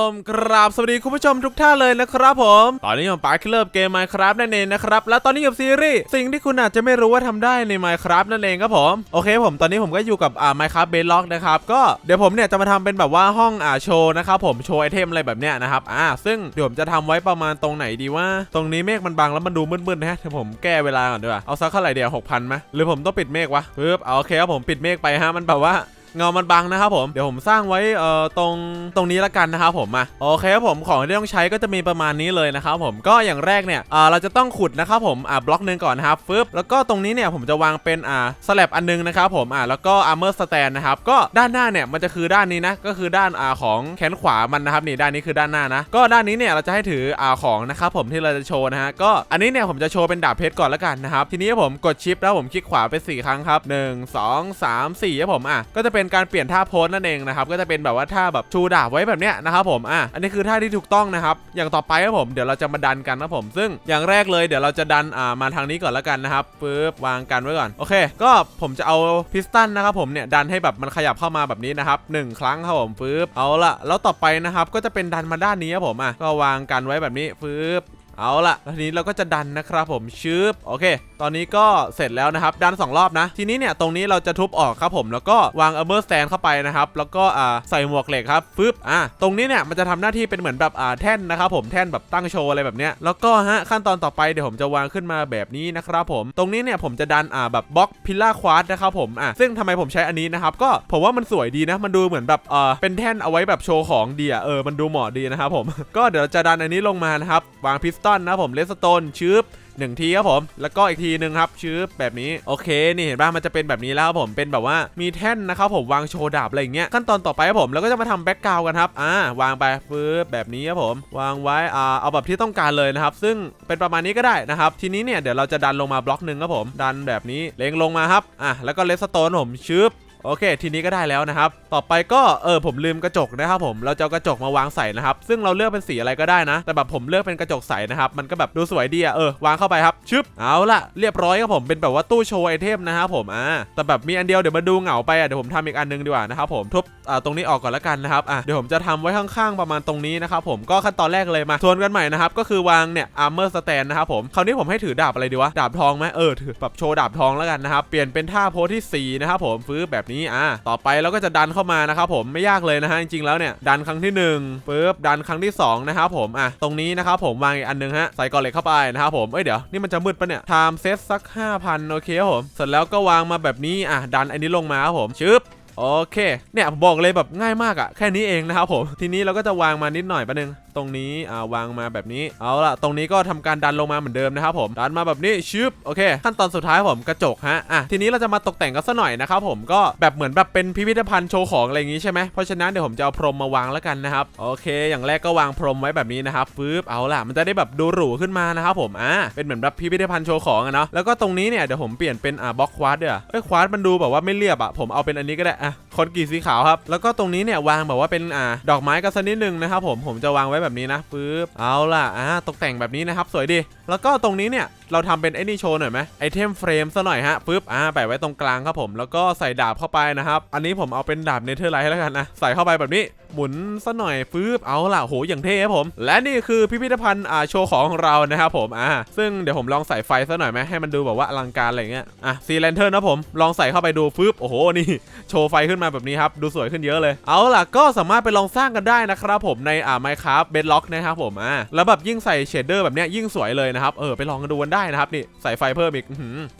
ลมกราบสวัสดีคุณผู้ชมทุกท่านเลยนะครับผม ตอนนี้ผมปาร์คเลิฟเกม Minecraft นั่นเองนะครับ และตอนนี้กับซีรีส์สิ่งที่คุณอาจจะไม่รู้ว่าทำได้ใน Minecraft นั่นเองครับผม โอเคผมตอนนี้ผมก็อยู่กับอ่า Minecraft Bedrock นะครับก็เดี๋ยวผมเนี่ยจะมาทำเป็นแบบว่าห้องอ่าโชว์นะครับผมโชว์ไอเทมอะไรแบบเนี้ยนะครับอ่าซึ่งเดี๋ยวผมจะทำไว้ประมาณตรงไหนดีว่า ตรงนี้เมฆมันบังแล้วมันดูมืดๆนะฮะเดี๋ยวผมแก้เวลาก่อนดีกว่าเอาสักเท่าไหร่เดี๋ยวหกพันไหมหรือผมต้องปิดเมฆวะปึ๊บเอาโอเคครับผมปิดเมฆไปฮะมันแบบว่า เงามันบังนะครับผม เดี๋ยวผมสร้างไว้เอ่อตรงตรงนี้ละกันนะครับผมมาโอเคครับผมของที่ต้องใช้ก็จะมีประมาณนี้เลยนะครับผมก็อย่างแรกเนี่ยอ่าเราจะต้องขุดนะครับผมอ่าบล็อกหนึ่งก่อนนะครับฟึบแล้วก็ตรงนี้เนี่ยผมจะวางเป็นอ่าสลับอันนึงนะครับผมอ่าแล้วก็อาร์เมอร์สแตนนะครับก็ด้านหน้าเนี่ยมันจะคือด้านนี้นะก็คือด้านอ่าของแขนขวามันนะครับนี่ด้านนี้คือด้านหน้านะก็ด้านนี้เนี่ยเราจะให้ถืออ่าของนะครับผมที่เราจะโชว์นะฮะก็อันนี้เนี่ยผมจะโชว์เป็นดาบเพชรก่อนละกันนะครับทีนี้ผมกดชิปแล้วผมคลิกขวาไปสี่ครั้งครับหนึ่งสองสามสี่ครับผมอะก็จะเป็นการเปลี่ยนท่าโพสนั่นเองนะครับก็จะเป็นแบบว่าท่าแบบชูดาบไว้แบบเนี้ยนะครับผมอะอันนี้คือท่าที่ถูกต้องนะครับอย่างต่อไปครับผมเดี๋ยวเราจะมาดันกันนะผม ซึ่งอย่างแรกเลยเดี๋ยวเราจะดันอ่ามาทางนี้ก่อนละกันนะครับปึ๊บวางกันไว้ก่อนโอเค ก็ผมจะเอาพิสตันนะครับผมเนี่ยดันให้แบบมันขยับเข้ามาแบบนี้นะครับหนึ่งครั้งครับผมปึ๊บเอาละแล้วต่อไปนะครับก็จะเป็นดันมาด้านนี้ครับผมอะก็วางกันไว้แบบนี้ปึ๊บ เอาละทีนี้เราก็จะดันนะครับผมชืบโอเค ตอนนี้ก็เสร็จแล้วนะครับ ดัน 2 รอบนะ ทีนี้เนี่ยตรงนี้เราจะทุบออกครับผมแล้วก็วางเอเบอร์สแตนเข้าไปนะครับ แล้วก็อ่าใส่หมวกเหล็กครับฟึบอ่าตรงนี้เนี่ยมันจะทำหน้าที่เป็นเหมือนแบบอ่าแท่นนะครับผมแท่นแบบตั้งโชว์อะไรแบบเนี้ยแล้วก็ฮะขั้นตอนต่อไปเดี๋ยวผมจะวางขึ้นมาแบบนี้นะครับผมตรงนี้เนี่ยผมจะดันอ่าแบบบล็อกพิลล่าควาร์ตนะครับผมอ่าซึ่งทำไมผมใช้อันนี้นะครับก็ผมว่ามันสวยดีนะมันดูเหมือนแบบเออเป็นแท่นเอาไว้แบบโชว์ของดีอะเออมันดูเหมาะดีนะครับผมก็เดี๋ยวจะดันอันนี้ลงมานะครับวางพิสตนนะผมเลสโตนชืบหนึ่งทีครับผม แล้วก็อีกทีหนึ่งครับชืบแบบนี้ โอเค นี่เห็นป่ะ มันจะเป็นแบบนี้แล้วครับผม เป็นแบบว่ามีแท่นนะครับผมวางโชว์ดาบอะไรอย่างเงี้ย ขั้นตอนต่อไปครับผม แล้วก็จะมาทำแบ็กกราวกันครับ อ่า วางไปฟื้บแบบนี้ครับผม วางไว้ อ่า เอาแบบที่ต้องการเลยนะครับ ซึ่งเป็นประมาณนี้ก็ได้นะครับ ทีนี้เนี่ยเดี๋ยวเราจะดันลงมาบล็อกหนึ่งครับผม ดันแบบนี้ เล็งลงมาครับ อะ แล้วก็เลสโตนผมชืบ โอเค ทีนี้ก็ได้แล้วนะครับ ต่อไปก็เออผมลืมกระจกนะครับผมเราจะากระจกมาวางใส่นะครับ ซึ่งเราเลือกเป็นสีอะไรก็ได้นะ แต่แบบผมเลือกเป็นกระจกใสนะครับมันก็แบบดูสวยดีอะเออวางเข้าไปครับชึบเอาละเรียบร้อยครับผมเป็นแบบว่าตู้โชว์ไอเทมนะครับผมอ่าแต่แบบมีอันเดียวเดี๋ยวมาดูเหงาไปอะเดี๋ยวผมทำอีกอันนึงดีกว่านะครับผมทุบอ่าตรงนี้ออกก่อนละกันนะครับอะเดี๋ยวผมจะทำไว้ข้างๆประมาณตรงนี้นะครับผมก็ขั้นตอนแรกเลยมาทวนกันใหม่นะครับก็คือวางเนี่ย armor stand นะครับผมคราวนี้ผมให้ถือดาบอะไรดีวะดาบทองไหมเออถือแบบโชว์ดาบทองแล้วกันนะครับเปลี่ยนเป็นท่าโพสที่สี่นะครับผมฟื้แบบนี้อ่าต่อไปเราก็จะดันเข้ามานะครับผมไม่ยากเลยนะฮะจริงๆแล้วเนี่ยดันครั้งที่หนึ่งปึ๊บดันครั้งที่สองนะครับผมอะตรงนี้นะครับผมวางอีกอันหนึงฮะใส่กอเหล็กเข้าไปนะครับผมเอ้ยเดี๋ยวนี่มันจะมืดปะเนี่ยไทม์เซตสัก 5,000โอเคครับผมเสร็จแล้วก็วางมาแบบนี้อะดันอันนี้ลงมาครับผมชึบ โอเค เนี่ยผมบอกเลยแบบง่ายมากอะแค่นี้เองนะครับผม ทีนี้เราก็จะวางมานิดหน่อยแป๊บนึงตรงนี้อ่าวางมาแบบนี้ เอาล่ะ ตรงนี้ก็ทำการดันลงมาเหมือนเดิมนะครับผม ดันมาแบบนี้ชึบ โอเค ขั้นตอนสุดท้ายผมกระจกฮะ อะ ทีนี้เราจะมาตกแต่งกันซะหน่อยนะครับผม ก็แบบเหมือนแบบเป็นพิพิธภัณฑ์โชว์ของอะไรอย่างงี้ใช่ไหมเพราะฉะนั้นเดี๋ยวผมจะเอาพรมมาวางแล้วกันนะครับ โอเค อย่างแรกก็วางพรมไว้แบบนี้นะครับปึ๊บ เอาล่ะ มันจะได้แบบดูหรูขึ้นมานะครับผม อ่า เป็นเหมือนแบบพิพิธภัณฑ์โชว์ของอะเนาะ แล้วก็ตรงนี้เนี่ยเดี๋ยวผมเปลี่ยนเป็นอ่าบล็อกควาร์ดด้วเอ้ยควาร์ดมันดูแบบว่าไม่เรียบอะผมเอาเป็นอันนี้ก็ได้อะคนกรีตสีขาวครับ แล้วก็ตรงนี้เนี่ยวางแบบว่าเป็นอ่าดอกไม้กันสักนิดนึงนะครับผมผมจะวางไว้แบบนี้นะปึ๊บเอาล่ะอ่าตกแต่งแบบนี้นะครับ สวยดี แล้วก็ตรงนี้เนี่ยเราทำเป็นไอ้นี่โชว์หน่อยไหมไอเทมเฟรมซะหน่อยฮะปึ๊บอ่าแปะไว้ตรงกลางครับผมแล้วก็ใส่ดาบเข้าไปนะครับอันนี้ผมเอาเป็นดาบเนเธอร์ไลท์แล้วกันนะใส่เข้าไปแบบนี้หมุนซะหน่อยปึ๊บเอาล่ะโหอย่างเท่ครับผม และนี่คือพิพิธภัณฑ์อ่าโชว์ของของเรานะครับผมอ่าซึ่งเดี๋ยวผมลองใส่ไฟซะหน่อยไหมให้มันดูแบบว่าอลังการอะไรเงี้ยอะซีแลนเทอร์นะผมลองใส่เข้าไปดูปึ๊บโอ้โหนี่ โชว์ไฟขึ้นมาแบบนี้ครับดูสวยขึ้นเยอะเลย เอาล่ะก็สามารถไปลองสร้างกันได้นะครับผมในอ่า Minecraft Bedrock นะครับผมอ่าแล้วแบบยิ่งใส่เชดเดอร์แบบเนี้ยยิ่งสวยเลยนะครับ เออไปลองกันดูกันได้นะครับนี่ใส่ไฟเพิ่มอีก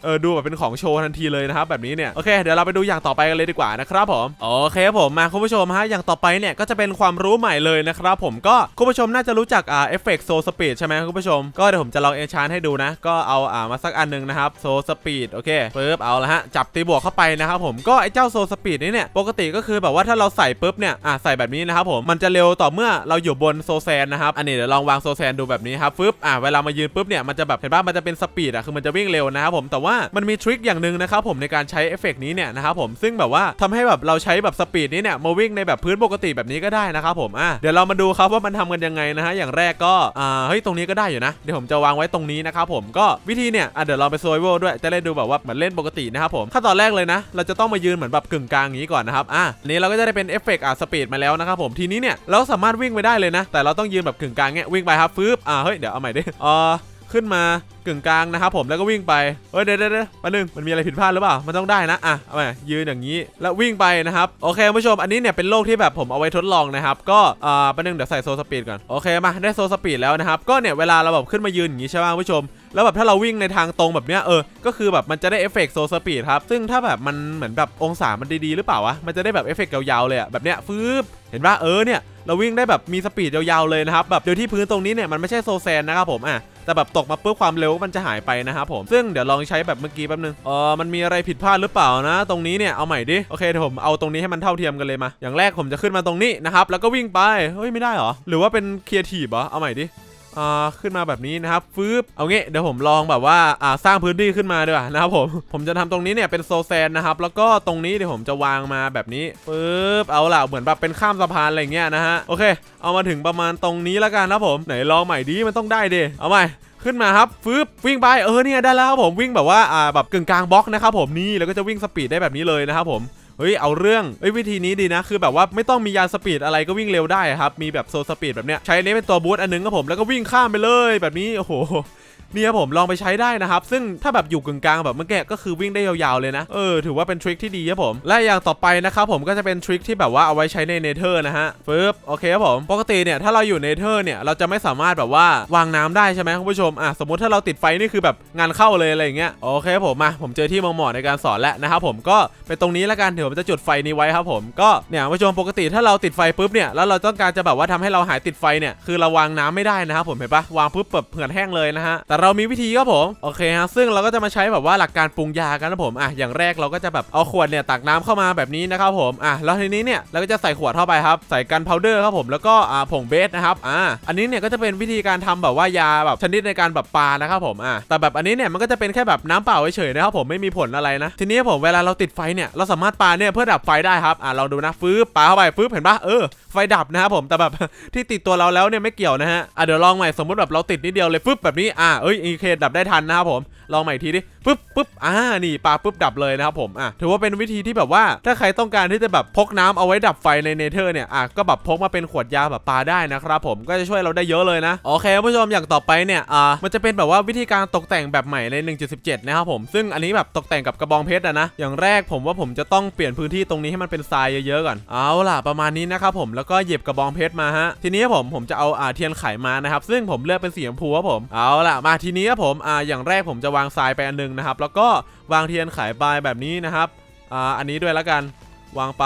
เออดูแบบเป็นของโชว์ทันทีเลยนะครับแบบนี้เนี่ยโอเคเดี๋ยวเราไปดูอย่างต่อไปกันเลยดีกว่านะครับผมโอเคครับผมมาคุณผู้ชมฮะอย่างต่อไปเนี่ยก็จะเป็นความรู้ใหม่เลยนะครับผมก็คุณผู้ชมน่าจะรู้จักอ่าเอฟเฟกต์โซสปีดใช่ไหมคุณผู้ชมก็เดี๋ยวผมจะลองเอชานให้ดูนะก็เอาอ่ามาสักอันหนึงนะครับโซสปีดโอเคปึ๊บเอาละฮะจับตีบวกเข้าไปนะครับผมก็ไอ้เจ้าโซสปีดนี้เนี่ยปกติก็คือแบบว่าถ้าเราใส่ปุ๊บเนี่ยอ่าใส่แบบนี้นะครับผมมันจะเร็วต่อเมื่อเราอยู่บนโซแซนนะครับอันนี้เดี๋ยวลองวางโซแซนดูแบบนี้ครับปึ๊บอ่าเวลามายืนปุ๊บเนี่ยมันจะแบบเห็นป่ะมันจะเป็นสปีดอะคือมันจะวิ่งเร็วนะครับผมแต่ว่ามันมีทริคอย่างหนึ่งนะครับผมในการใช้เอฟเฟกต์นี้เนี่ยนะครับผมซึ่งแบบว่าทำให้แบบเราใช้แบบสปีดนี้เนี่ยมาวิ่งในแบบพื้นปกติแบบนี้ก็ได้นะครับผมอะเดี๋ยวเรามาดูครับว่ามันทำกันยังไงนะฮะอย่างแรกก็อ่าเฮ้ยตรงนี้ก็ได้อยู่นะเดี๋ยวผมจะวางไว้ตรงนี้นะครับผมก็วิธีเนี่ยอะเดี๋ยวเราไปโซยโวด้วยจะได้ดูแบบว่าเหมือนเล่นปกตินะครับผมขั้นตอนแรกเลยนะ เราจะต้องมายืนเหมือนแบบกึ่งกลางอย่างนี้ก่อนนะครับอะนี้เราก็จะได้เป็นเอฟเฟกต์อะสปีดมาแล้วนะครับผมทีนี้เนี่ยเราสามารถวิ่งไปได้เลยนะ แต่เราต้องยืนแบบกึ่งกลางเงี้ยวิ่งไปครับฟืบอ่าเฮ้ยเดี๋ยวเอาใหม่ดิอ่อ ขึ้นมากึ่งกลางนะครับผมแล้วก็วิ่งไปเฮ้ยเดี๋ยวเดี๋ยวเดี๋ยวแป๊บนึงมันมีอะไรผิดพลาดหรือเปล่ามันต้องได้นะอะเอาใหม่ยืนอย่างนี้แล้ววิ่งไปนะครับโอเคคุณผู้ชมอันนี้เนี่ยเป็นโลกที่แบบผมเอาไว้ทดลองนะครับก็อ่าแป๊บนึงเดี๋ยวใส่โซสปีดก่อนโอเคมาได้โซสปีดแล้วนะครับก็เนี่ยเวลาเราแบบขึ้นมายืนอย่างนี้ใช่ไหมคุณผู้ชมแล้วแบบถ้าเราวิ่งในทางตรงแบบเนี้ยเออ ก็คือแบบมันจะได้เอฟเฟกต์โซสปีดครับ ซึ่งถ้าแบบมันเหมือนแบบองศามันดีๆหรือเปล่าวะ มันจะได้แบบเอฟเฟกต์ยาวๆเลยอะแบบเนี้ยฟืบเห็นปะเออเนี่ย เราวิ่งได้แบบมีสปีดยาวๆเลยนะครับแบบโดยที่พื้นตรงนี้เนี่ยมันไม่ใช่โซแซนนะครับผมอะแต่แบบตกมาปุ๊บความเร็วมันจะหายไปนะครับผมซึ่งเดี๋ยวลองใช้แบบเมื่อกี้แป๊บนึงเออมันมีอะไรผิดพลาดหรือเปล่านะ ตรงนี้เนี่ยเอาใหม่ดิโอเคเดี๋ยวผมเอาตรงนี้ให้มันเท่าเทียมกันเลยมา อย่างแรกผมจะขึ้นมาตรงนี้นะครับแล้วก็วิ่งไปเฮ้ยไม่ได้หรอหรือว่าเป็นครีเอทีบเหรอเอาใหม่ดิ อ่าขึ้นมาแบบนี้นะครับฟืบเอางี้เดี๋ยวผมลองแบบว่าอ่าสร้างพื้นที่ขึ้นมาดีกว่านะครับผมผมจะทำตรงนี้เนี่ยเป็นโซแซนนะครับแล้วก็ตรงนี้เดี๋ยวผมจะวางมาแบบนี้ฟืบเอาล่ะเหมือนแบบเป็นข้ามสะพานอะไรเงี้ยนะฮะโอเค เอามาถึงประมาณตรงนี้แล้วกันนะผมไหนลองใหม่ดิมันต้องได้ดิเอาใหม่ขึ้นมาครับฟืบวิ่งไปเออเนี่ยได้แล้วครับผมวิ่งแบบว่าอ่าแบบกึ่งกลางบล็อกนะครับผมนี่แล้วก็จะวิ่งสปีดได้แบบนี้เลยนะครับผม เฮ้ยเอาเรื่องเฮ้ยวิธีนี้ดีนะ คือแบบว่าไม่ต้องมียานสปีดอะไรก็วิ่งเร็วได้ครับมีแบบโซสปีดแบบเนี้ยใช้นนี้เป็นตัวบูสต์อันนึงครับผมแล้วก็วิ่งข้ามไปเลยแบบนี้โอ้โห นี่ครับผมลองไปใช้ได้นะครับ ซึ่งถ้าแบบอยู่กึ่งกลางแบบเมื่อกี้ก็คือวิ่งได้ยาวๆเลยนะเออถือว่าเป็นทริคที่ดีครับผมและอย่างต่อไปนะครับผมก็จะเป็นทริคที่แบบว่าเอาไว้ใช้ในเนเธอร์นะฮะฟึบโอเคครับผมปกติเนี่ยถ้าเราอยู่เนเธอร์เนี่ยเราจะไม่สามารถแบบว่าวางน้ำได้ใช่ไหมคุณผู้ชมอะสมมติถ้าเราติดไฟนี่คือแบบงานเข้าเลยอะไรอย่างเงี้ยโอเคครับผมมาผมเจอที่มองหมาะในการสอนแล้วนะครับผมก็เป็นตรงนี้แล้วกันเดี๋ยวผมจะจุดไฟนี้ไว้ครับผมก็เนี่ยคุณผู้ชมปกติถ้าเราติดไฟปุ๊บเนี่ยแล้วเราต้องการจะแบบว่าทำให้เราหายติดไฟเนี่ยคือเราวางน้ำไม่ได้นะครับผมเห็นปะวางปุ๊บแบบเผื่อแห้งเลยนะฮะแต่เรามีวิธีครับผมโอเคฮะซึ่งเราก็จะมาใช้แบบว่าหลักการปรุงยากันนะผมอะอย่างแรกเราก็จะแบบเอาขวดเนี่ยตักน้ำเข้ามาแบบนี้นะครับผมอะแล้วทีนี้เนี่ยเราก็จะใส่ขวดเข้าไปครับใส่กันพาวเดอร์ครับผมแล้วก็อ่าผงเบสนะครับอ่าอันนี้เนี่ยก็จะเป็นวิธีการทำแบบว่ายาแบบชนิดในการแบบปลานะครับผมอะแต่แบบอันนี้เนี่ยมันก็จะเป็นแค่แบบน้ำเปล่าเฉยๆนะครับผมไม่มีผลอะไรนะ ทีนี้ผมเวลาเราติดไฟเนี่ยเราสามารถปาเนี่ยเพื่อดับไฟได้ครับอะเราดูนะฟื้บปาเข้าไปฟื้บเห็นปะเออไฟดับนะครับผมแต่แบบที่ติดตัวเราแล้วเนี่ยไม่เกี่ยวนะฮะอะเดี๋ยวลองใหม่สมมติแบบเราติดนิดเดียวเลยฟึบแบบนี้อะเอยอีเคดับได้ทันนะครับผม ลองใหม่ทีดิปึ๊บปึ๊บอ่านี่ปาปึ๊บดับเลยนะครับผมอะถือว่าเป็นวิธีที่แบบว่าถ้าใครต้องการที่จะแบบพกน้ำเอาไว้ดับไฟในเนเธอร์เนี่ยอะก็แบบพกมาเป็นขวดยาแบบปาได้นะครับผมก็จะช่วยเราได้เยอะเลยนะโอเคคุณผู้ชมอย่างต่อไปเนี่ยอ่ามันจะเป็นแบบว่าวิธีการตกแต่งแบบใหม่ใน 1.17 นะครับผมซึ่งอันนี้แบบตกแต่งกับกระบองเพชรอะนะอย่างแรกผมว่าผมจะต้องเปลี่ยนพื้นที่ตรงนี้ให้มันเป็นทรายเยอะๆก่อนเอาล่ะประมาณนี้นะครับผมแล้วก็หยียบกระบองเพชรมาฮะทีนี้ผมผมจะเอาอ่าเทียนไขมานะครับซึ่งผมเลือกเป็นสีชมพูครับผมเอาล่ะมาทีนี้ครับผมอ่าอย่างแรกผมจะวางทรายไปอันหนึงนะครับ แล้วก็วางเทียนไขไปแบบนี้นะครับอ่าอันนี้ด้วยล้วกันวางไป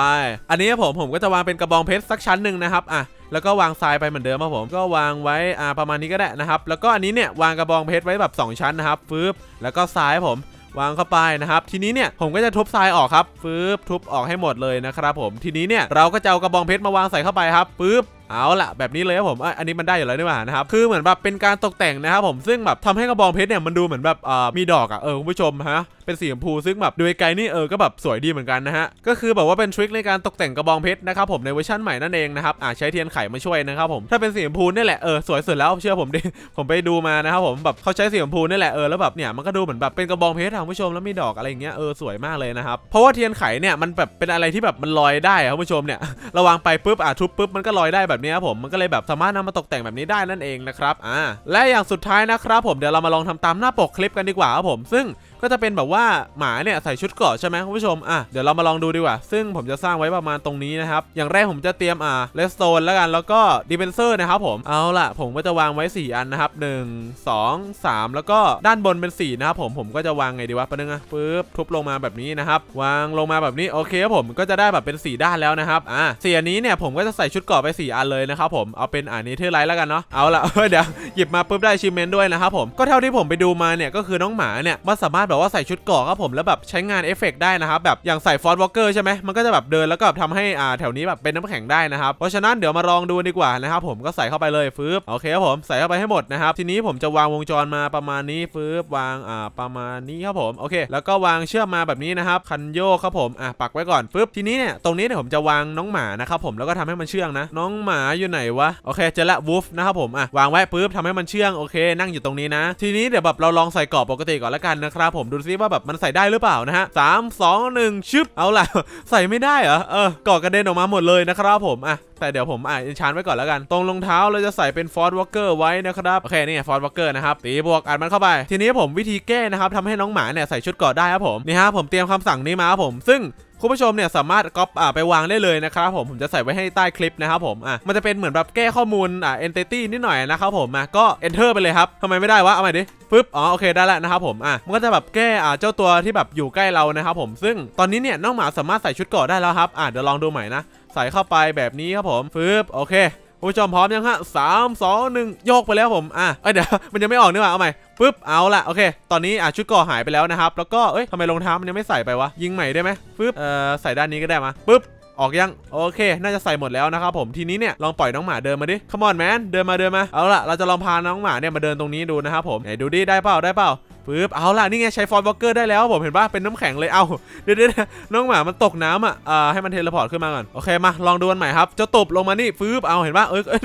อันนี้ผมผมก็จะวางเป็นกระบองเพชรสักชั้นหนึ่งนะครับอะแล้วก็วางทรายไปเหมือนเดิมครับผมก็วางไว้อ่าประมาณนี้ก็ได้นะครับ แล้วก็อันนี้เนี่ยวางกระบองเพชรไว้แบบสองชั้นนะครับฟืบแล้วก็ทรายผมวางเข้าไปนะครับ ทีนี้เนี่ยผมก็จะทุบทรายออกครับฟืบทุบออกให้หมดเลยนะครับผมทีนี้เนี่ยเราก็จะเอากระบองเพชรมาวางใส่เข้าไปครับฟืบ เอาละแบบนี้เลยครับผมเอออันนี้มันได้อยู่แล้วนี่หว่านะครับคือเหมือนแบบเป็นการตกแต่งนะครับผมซึ่งแบบทำให้กระบองเพชรเนี่ยมันดูเหมือนแบบอ่ามีดอกอะเออคุณผู้ชมฮะเป็นสีชมพูซึ่งแบบดูไกลนี่เออก็แบบสวยดีเหมือนกันนะฮะก็คือแบบว่าเป็นทริคในการตกแต่งกระบองเพชรนะครับผมในเวอร์ชันใหม่นั่นเองนะครับอ่าใช้เทียนไขมาช่วยนะครับผมถ้าเป็นสีชมพูนี่แหละเออสวยสุดแล้วเชื่อผมดิผมไปดูมานะครับผมแบบเขาใช้สีชมพูนี่แหละเออแล้วแบบเนี่ยมันก็ดูเหมือนแบบเป็นกระบองเพชรคุณผู้ชมแล้วมีดอกอะไรอย่างเงี้ยเออสวยมากเลยนะครับเพราะว่าเทียนไขเนี่ยมันแบบเป็นอะไรที่แบบมันลอยได้คุณผู้ชมเนี่ยระวางไปปุ๊บอะทุบปุ๊บมันก็ลอยได้แบบนี้ครับผมมันก็เลยแบบสามารถนำมาตกแต่งแบบนี้ได้นั่นเองนะครับอ่าและอย่างสุดท้ายนะครับผมเดี๋ยวเรามาลองทำตามหน้าปกคลิปกันดีกว่าครับผมซึ่ง ก็จะเป็นแบบว่าหมาเนี่ยใส่ชุดเกราะใช่ไหมคุณผู้ชมอะเดี๋ยวเรามาลองดูดีกว่า ซึ่งผมจะสร้างไว้ประมาณตรงนี้นะครับ อย่างแรกผมจะเตรียมอ่าเลสโตนแล้วกันแล้วก็ดิเฟนเซอร์นะครับผมเอาล่ะ ผมก็จะวางไว้ 4 อันนะครับ 1 2 3 แล้วก็ด้านบนเป็น 4 นะครับผมผมก็จะวางไงดีวะประนึงอะปึ๊บทุบลงมาแบบนี้นะครับ วางลงมาแบบนี้โอเคครับผมก็จะได้แบบเป็น 4 ด้านแล้วนะครับอ่าสีอันนี้เนี่ยผมก็จะใส่ชุดเกราะไป 4 อันเลยนะครับผมเอาเป็นอันนี้เทอร์ไลท์แล้วกันเนาะเอาล่ะเดี๋ยวหยิบมาปุ๊บได้ชิมเมนด้วยนะครับผมก็เท่าที่ผมไปดูมาเนี่ยก็คือน้องหมาเนี่ยมันสามารถแบบว่าใส่ชุดเกราะครับผมแล้วแบบใช้งานเอฟเฟกต์ได้นะครับแบบอย่างใส่ฟอร์ดวอลเกอร์ใช่ไหมมันก็จะแบบเดินแล้วก็ทำให้อ่าแถวนี้แบบเป็นน้ำแข็งได้นะครับเพราะฉะนั้นเดี๋ยวมาลองดูดีกว่านะครับผมก็ใส่เข้าไปเลยฟืบโอเคครับผมใส่เข้าไปให้หมดนะครับทีนี้ผมจะวางวงจรมาประมาณนี้ฟืบวางอ่าประมาณนี้ครับผมโอเค แล้วก็วางเชือกมาแบบนี้นะครับคันโยกครับผมอะปักไว้ก่อนฟืบทีนี้เนี่ยตรงนี้เนี่ยผมจะวางน้องหมานะครับผมแล้วก็ทำให้มันเชื่องนะน้องหมาอยู่ไหนวะโอเคเจอละวูฟนะครับผมอะวางไว้ปุ๊บทำให้มันเชื่องโอเค นั่งอยู่ตรงนี้นะ ทีนี้เดี๋ยวแบบเราลองใส่กรอบปกติก่อนละกันนะครับผมดูซิว่าแบบมันใส่ได้หรือเปล่านะฮะสามสองหนึ่งชึบเอาล่ะ ใส่ไม่ได้เหรอเออก่อกระเด็นออกมาหมดเลยนะครับผมอะแต่เดี๋ยวผมอะอินชานไว้ก่อนแล้วกัน ตรงรองเท้าเราจะใส่เป็นฟอร์ดวอลเกอร์ไว้นะครับ โอเค นี่ฟอร์ดวอลเกอร์นะครับ ตีบวกอัดมันเข้าไป ทีนี้ผมวิธีแก้นะครับทำให้น้องหมาเนี่ยใส่ชุดเกราะได้ครับผม นี่ฮะผมเตรียมคำสั่งนี้มาครับผม ซึ่ง คุณผู้ชมเนี่ยสามารถก๊อปอ่าไปวางได้เลยนะครับผมผมจะใส่ไว้ให้ใต้คลิปนะครับผมอะมันจะเป็นเหมือนแบบแก้ข้อมูลอ่า entity นิดหน่อยนะครับผมอะก็ enter ไปเลยครับทำไมไม่ได้วะเอาใหม่ดิปึ๊บอ๋อโอเคได้แล้วนะครับผมอะมันก็จะแบบแก้อ่าเจ้าตัวที่แบบอยู่ใกล้เรานะครับผมซึ่งตอนนี้เนี่ยน้องหมาสามารถใส่ชุดเกาะได้แล้วครับอะเดี๋ยวลองดูใหม่นะใส่เข้าไปแบบนี้ครับผมปึ๊บโอเค คุณผู้ชมพร้อมยังฮะสามสองหนึ่งโยกไปแล้วผมอะเอ้ยเดี๋ยวมันยังไม่ออกนี่หว่าเอาใหม่ปึ๊บเอาละโอเค ตอนนี้อะชุดกราะหายไปแล้วนะครับ แล้วก็เอ้ยทำไมรองเท้ามันยังไม่ใส่ไปวะยิงใหม่ได้ไหมปึ๊บเอ่อใส่ด้านนี้ก็ได้มาปึ๊บออกยังโอเค น่าจะใส่หมดแล้วนะครับผมทีนี้เนี่ยลองปล่อยน้องหมาเดินมาดิ come on man เดินมาเดินมาเอาล่ะเราจะลองพาน้องหมาเนี่ยมาเดินตรงนี้ดูนะครับผมไหนดูดิได้เปล่าได้เปล่า ปึ๊บเอาล่ะนี่ไงใช้ฟอร์ดวอลเกอร์ได้แล้วผมเห็นปะเป็นน้ำแข็งเลยเอาเดี๋ยวเดี๋ยวเดี๋ยวน้องหมามันตกน้ำอะอ่าให้มันเทเลพอร์ตขึ้นมาก่อนโอเคมาลองดูกันใหม่ครับเจ้าตบลงมานี่ปึ๊บเอาเห็นปะเอ้ยเอ้ย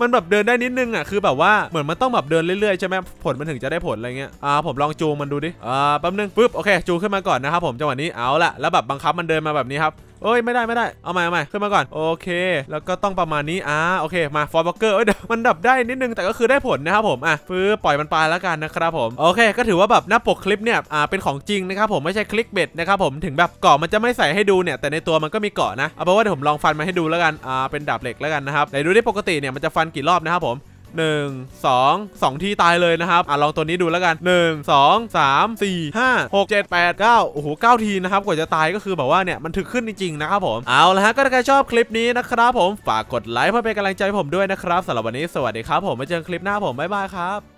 มันแบบเดินได้นิดนึงอะคือแบบว่าเหมือนมันต้องแบบเดินเรื่อยๆใช่ไหมผลมันถึงจะได้ผลอะไรเงี้ยอ่าผมลองจูงมันดูดิอ่าแป๊บนึงปึ๊บโอเคจูงขึ้นมาก่อนนะครับผมจังหวะนี้เอาล่ะแล้วแบบบังคับมันเดินมาแบบนี้ครับ เอ้ยไม่ได้ไม่ได้เอาใหม่เอาใหม่ขึ้นมาก่อนโอเค แล้วก็ต้องประมาณนี้อ่าโอเคมาฟอร์บ็อกเกอร์เอ้ยเดี๋ยวมันดับได้นิดนึงแต่ก็คือได้ผลนะครับผมอะฟื้ปล่อยมันไปแล้วกันนะครับผมโอเค ก็ถือว่าแบบหน้าปกคลิปเนี่ยอ่าเป็นของจริงนะครับผมไม่ใช่คลิกเบ็ดนะครับผมถึงแบบเกาะมันจะไม่ใส่ให้ดูเนี่ยแต่ในตัวมันก็มีเกาะนะเอาเป็นว่าเดี๋ยวผมลองฟันมาให้ดูแล้วกันอ่าเป็นดาบเหล็กแล้วกันนะครับไหนดูได้ปกติเนี่ยมันจะฟันกี่รอบนะครับผม 1 2 2 ทีตายเลยนะครับ อะลองตัวนี้ดูแล้วกัน 1 2 3 4 5 6 7 8 9 โอ้โห 9 ทีนะครับ กว่าจะตายก็คือแบบว่าเนี่ย มันถึกขึ้นจริงๆนะครับผม เอาละฮะ ก็ถ้าใครชอบคลิปนี้นะครับผม ฝากกดไลค์เพื่อเป็นกำลังใจผมด้วยนะครับสำหรับวันนี้สวัสดีครับผมไว้เจอกันคลิปหน้าผม บ๊ายบายครับ